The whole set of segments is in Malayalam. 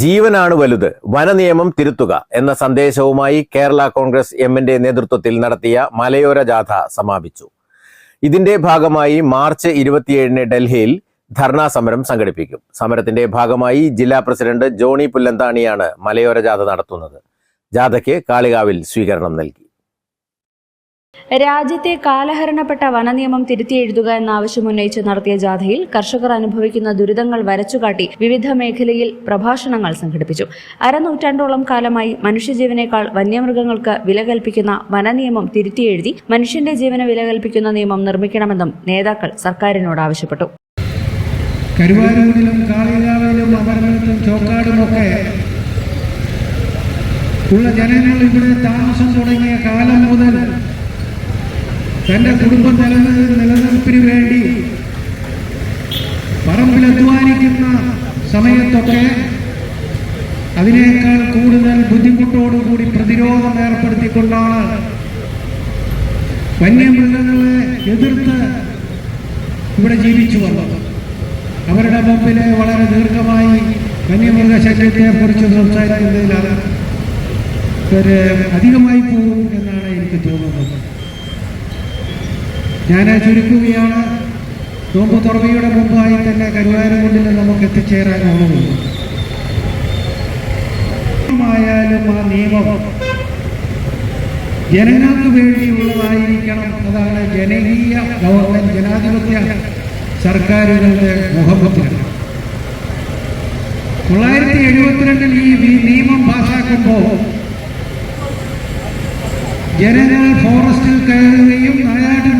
ജീവനാണ് വലുത് വനനിയമം തിരുത്തുക എന്ന സന്ദേശവുമായി കേരള കോൺഗ്രസ് എമ്മിന്റെ നേതൃത്വത്തിൽ നടത്തിയ മലയോര ജാഥ സമാപിച്ചു. ഇതിന്റെ ഭാഗമായി മാർച്ച് ഇരുപത്തിയേഴിന് ഡൽഹിയിൽ ധർണാ സമരം സംഘടിപ്പിക്കും. സമരത്തിന്റെ ഭാഗമായി ജില്ലാ പ്രസിഡന്റ് ജോണി പുല്ലന്താണിയാണ് മലയോര ജാഥ നടത്തുന്നത്. ജാഥയ്ക്ക് കാളികാവിൽ സ്വീകരണം നൽകി. രാജ്യത്തെ കാലഹരണപ്പെട്ട വനനിയമം തിരുത്തിയെഴുതുക എന്ന ആവശ്യം ഉന്നയിച്ച് നടത്തിയ ജാഥയിൽ കർഷകർ അനുഭവിക്കുന്ന ദുരിതങ്ങൾ വരച്ചുകാട്ടി വിവിധ മേഖലയിൽ പ്രഭാഷണങ്ങൾ സംഘടിപ്പിച്ചു. അരനൂറ്റാണ്ടോളം കാലമായി മനുഷ്യജീവനേക്കാൾ വന്യമൃഗങ്ങൾക്ക് വില കൽപ്പിക്കുന്ന വനനിയമം തിരുത്തിയെഴുതി മനുഷ്യന്റെ ജീവന് വില കൽപ്പിക്കുന്ന നിയമം നിർമ്മിക്കണമെന്നും നേതാക്കൾ സർക്കാരിനോട് ആവശ്യപ്പെട്ടു. ഉള്ള ജനങ്ങൾ ഇവിടെ താമസം തുടങ്ങിയ കാലം മുതൽ തന്റെ കുടുംബം നിലനിൽ നിലനിൽപ്പിന് വേണ്ടി പറമ്പിൽ അധ്വാനിക്കുന്ന സമയത്തൊക്കെ അതിനേക്കാൾ കൂടുതൽ ബുദ്ധിമുട്ടോടുകൂടി പ്രതിരോധം ഏർപ്പെടുത്തിക്കൊണ്ടാണ് വന്യമൃഗങ്ങളെ എതിർത്ത് ഇവിടെ ജീവിച്ചു വന്നത്. അവരുടെ മുമ്പിൽ വളരെ ദീർഘമായി വന്യമൃഗ ശല്യത്തെ കുറിച്ച് സംസാരിക്കുന്നതിൽ ഒരു അധികമായി പോകും എന്നാണ് എനിക്ക് തോന്നുന്നത്. ഞാൻ ചുരുക്കുകയാണ്. നോമ്പ് തുറവിയുടെ മുമ്പായി തന്നെ കരുവാരംകുണ്ടിൽ നമുക്ക് എത്തിച്ചേരാനാവുന്നു ആയാലും ആ നിയമം ജനങ്ങൾക്ക് വേണ്ടിയുള്ളതായിരിക്കണം. അതാണ് ജനകീയ ഗവൺമെന്റ് ജനാധിപത്യ സർക്കാരുകളുടെ മുഖപത്രം. തൊള്ളായിരത്തി എഴുപത്തിരണ്ടിൽ ഈ നിയമം പാസാക്കുമ്പോൾ ജനങ്ങൾ ഫോറസ്റ്റിൽ കയറുകയും നായാട്ട്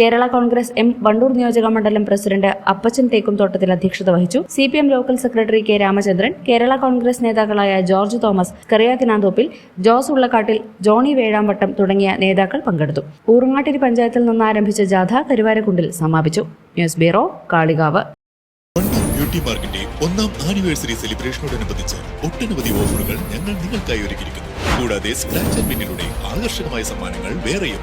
കേരള കോൺഗ്രസ് എം വണ്ടൂർ നിയോജക മണ്ഡലം പ്രസിഡന്റ് അപ്പച്ചൻ തേക്കും തോട്ടത്തിൽ അധ്യക്ഷത വഹിച്ചു. C P M local secretary K Ramachandran Kerala Congress നേതാക്കളായ George Thomas Kariyakkinanthoppil Jose Ullakkattil Johnny Vezhampattam തുടങ്ങിയ നേതാക്കൾ പങ്കെടുത്തു. ഊറുങ്ങാട്ടിരി പഞ്ചായത്തിൽ നിന്ന് ആരംഭിച്ച ജാഥ കരുവാരക്കുണ്ടിൽ സമാപിച്ചു. News bureau Kalikavu. ബ്യൂട്ടി മാർക്കിന്റെ ഒന്നാം ആനിവേഴ്സറി സെലിബ്രേഷനോടനുബന്ധിച്ച് ഒട്ടനവധി ഓഫറുകൾ ഞങ്ങൾ നിങ്ങൾക്കായി ഒരുക്കിയിരിക്കുന്നു. കൂടാതെ സ്ക്രാച്ച് ആൻഡ് വിന്നിലൂടെ ആകർഷകമായ സമ്മാനങ്ങൾ വേറെയും.